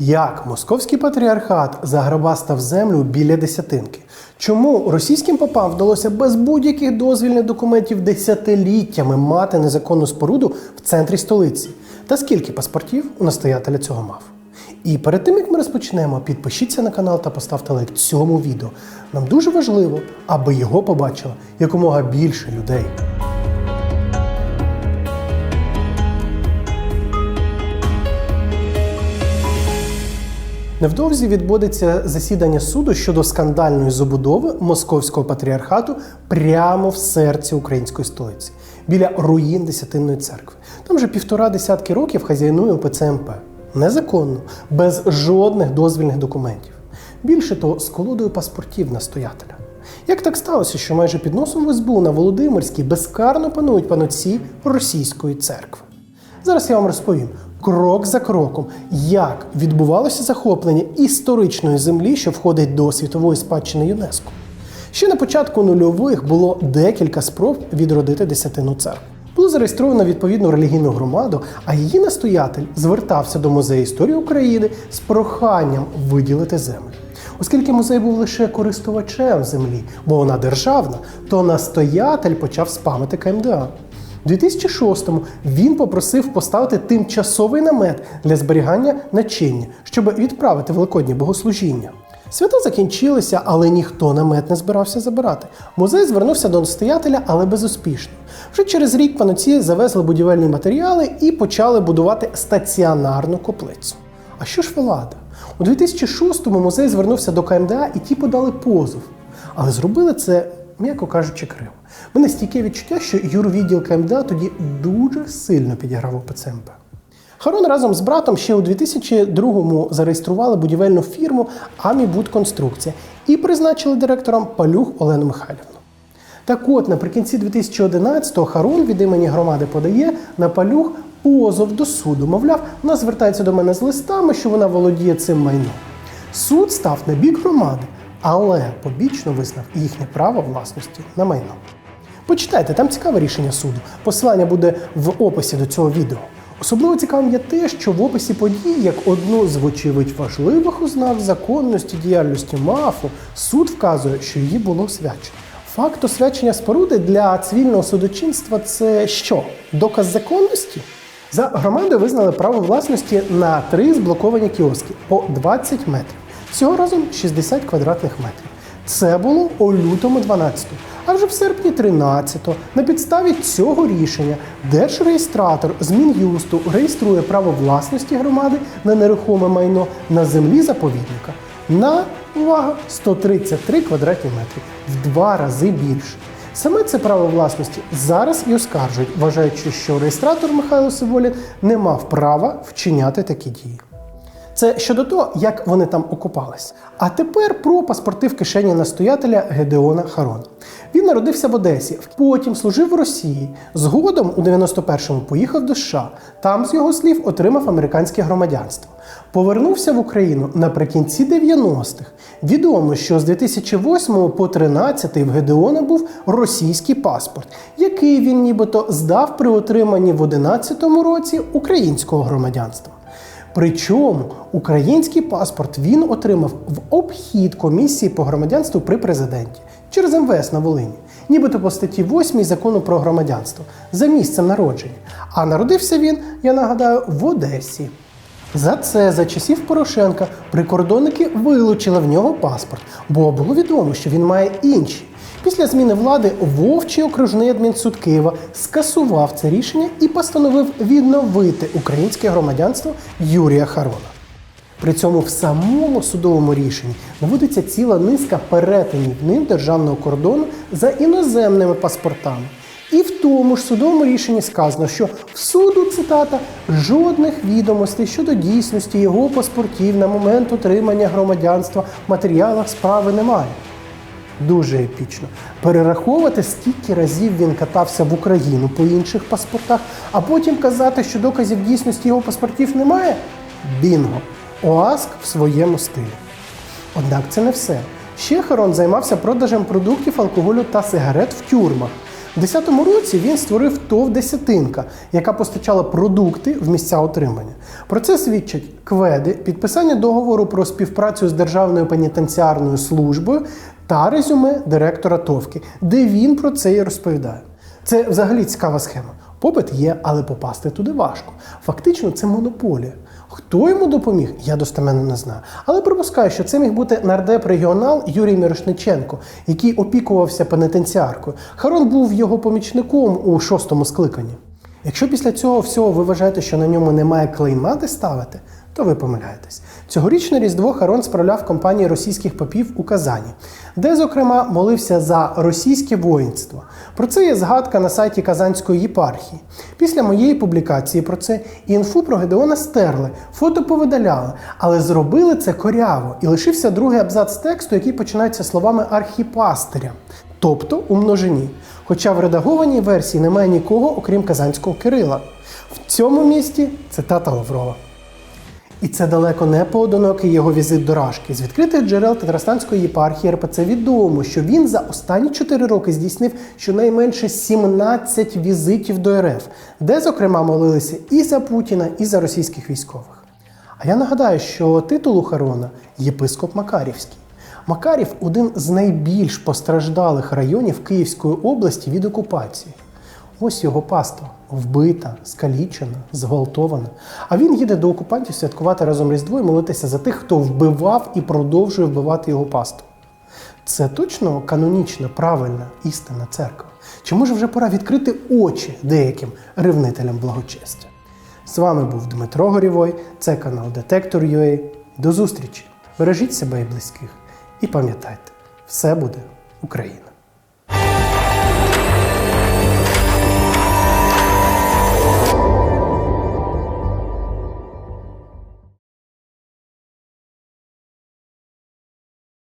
Як московський патріархат заграбастав землю біля десятинки? Чому російським попам вдалося без будь-яких дозвільних документів десятиліттями мати незаконну споруду в центрі столиці? Та скільки паспортів у настоятеля цього мав? І перед тим як ми розпочнемо, підпишіться на канал та поставте лайк цьому відео. Нам дуже важливо, аби його побачило якомога більше людей. Невдовзі відбудеться засідання суду щодо скандальної забудови московського патріархату прямо в серці української столиці, біля руїн Десятинної церкви. Там вже півтора десятки років хазяйнує ПЦМП. Незаконно, без жодних дозвільних документів. Більше того, з колодою паспортів настоятеля. Як так сталося, що майже під носом в СБУ на Володимирській безкарно панують панотці російської церкви? Зараз я вам розповім крок за кроком, як відбувалося захоплення історичної землі, що входить до світової спадщини ЮНЕСКО. Ще на початку нульових було декілька спроб відродити десятину церкву. Було зареєстровано відповідну релігійну громаду, а її настоятель звертався до музею історії України з проханням виділити землю. Оскільки музей був лише користувачем землі, бо вона державна, то настоятель почав спамити КМДА. У 2006-му він попросив поставити тимчасовий намет для зберігання начиння, щоб відправити великоднє богослужіння. Свята закінчилися, але ніхто намет не збирався забирати. Музей звернувся до настоятеля, але безуспішно. Вже через рік паноці завезли будівельні матеріали і почали будувати стаціонарну коплицю. А що ж влада? У 2006-му музей звернувся до КМДА і ті подали позов. Але зробили це, м'яко кажучи, криво. Мене стійке відчуття, що юрвідділ КМДА тоді дуже сильно підіграв у ПЦМП. Харон разом з братом ще у 2002-му зареєстрували будівельну фірму Амібудконструкція і призначили директором Палюх Олену Михайлівну. Так от, наприкінці 2011-го Харон від імені громади подає на Палюх позов до суду. Мовляв, вона звертається до мене з листами, що вона володіє цим майном. Суд став на бік громади, але побічно визнав їхнє право власності на майно. Почитайте, там цікаве рішення суду. Посилання буде в описі до цього відео. Особливо цікавим є те, що в описі подій, як одну з вочевидь важливих ознак законності діяльності МАФу, суд вказує, що її було освячено. Факт освячення споруди для цивільного судочинства це що? Доказ законності? За громадою визнали право власності на три зблоковані кіоски по 20 метрів. Всього разом 60 квадратних метрів. Це було у лютому 12-го. А вже в серпні 13-го на підставі цього рішення держреєстратор з Мін'юсту реєструє право власності громади на нерухоме майно на землі заповідника на увага 133 квадратні метри в два рази більше. Саме це право власності зараз і оскаржують, вважаючи, що реєстратор Михайло Сиволін не мав права вчиняти такі дії. Це щодо того, як вони там окупались. А тепер про паспорти в кишені настоятеля Гедеона Харона. Він народився в Одесі, потім служив в Росії. Згодом у 91-му поїхав до США. Там, з його слів, отримав американське громадянство. Повернувся в Україну наприкінці 90-х. Відомо, що з 2008 по 13 в Гедеона був російський паспорт, який він нібито здав при отриманні в 11 році українського громадянства. Причому український паспорт він отримав в обхід комісії по громадянству при президенті через МВС на Волині, нібито по статті 8 закону про громадянство за місцем народження. А народився він, я нагадаю, в Одесі. За це за часів Порошенка прикордонники вилучили в нього паспорт, бо було відомо, що він має інші. Після зміни влади Вовчий окружний адмінсуд Києва скасував це рішення і постановив відновити українське громадянство Юрія Харона. При цьому в самому судовому рішенні наводиться ціла низка перетинів ним державного кордону за іноземними паспортами. І в тому ж судовому рішенні сказано, що в суду цитата жодних відомостей щодо дійсності його паспортів на момент отримання громадянства матеріалах справи немає. Дуже епічно. Перераховувати, скільки разів він катався в Україну по інших паспортах, а потім казати, що доказів дійсності його паспортів немає. Бінго! ОАСК в своєму стилі. Однак це не все. Ще Харон займався продажем продуктів алкоголю та сигарет в тюрмах. У 10-му році він створив ТОВ Десятинка, яка постачала продукти в місця отримання. Про це свідчать кведи, підписання договору про співпрацю з Державною пенітенціарною службою та резюме директора ТОВки, де він про це і розповідає. Це взагалі цікава схема. Попит є, але попасти туди важко. Фактично, це монополія. Хто йому допоміг, я достеменно не знаю. Але припускаю, що це міг бути нардеп регіонал Юрій Мірошниченко, який опікувався пенітенціаркою. Харон був його помічником у шостому скликанні. Якщо після цього всього ви вважаєте, що на ньому немає клейма де ставити, то ви помиляєтесь. Цьогорічне Різдво Харон справляв компанії російських попів у Казані, де, зокрема, молився за російське воїнство. Про це є згадка на сайті Казанської єпархії. Після моєї публікації про це інфу про Гедеона стерли, фото повидаляли, але зробили це коряво, і лишився другий абзац тексту, який починається словами архіпастиря, тобто у множині. Хоча в редагованій версії немає нікого, окрім казанського Кирила. В цьому місті цитата Лаврова. І це далеко не поодинокий його візит до Рашки. З відкритих джерел Татарстанської єпархії РПЦ відомо, що він за останні 4 роки здійснив щонайменше 17 візитів до РФ, де, зокрема, молилися і за Путіна, і за російських військових. А я нагадаю, що титул у Харона єпископ Макарівський. Макарів один з найбільш постраждалих районів Київської області від окупації. Ось його паства вбита, скалічена, зґвалтована. А він їде до окупантів святкувати разом Різдво і молитися за тих, хто вбивав і продовжує вбивати його паству. Це точно канонічна, правильна, істинна церква. Чи може вже пора відкрити очі деяким ревнителям благочестя? З вами був Дмитро Горівой, це канал Детектор.ua. До зустрічі! Бережіть себе і близьких. І пам'ятайте, все буде Україна!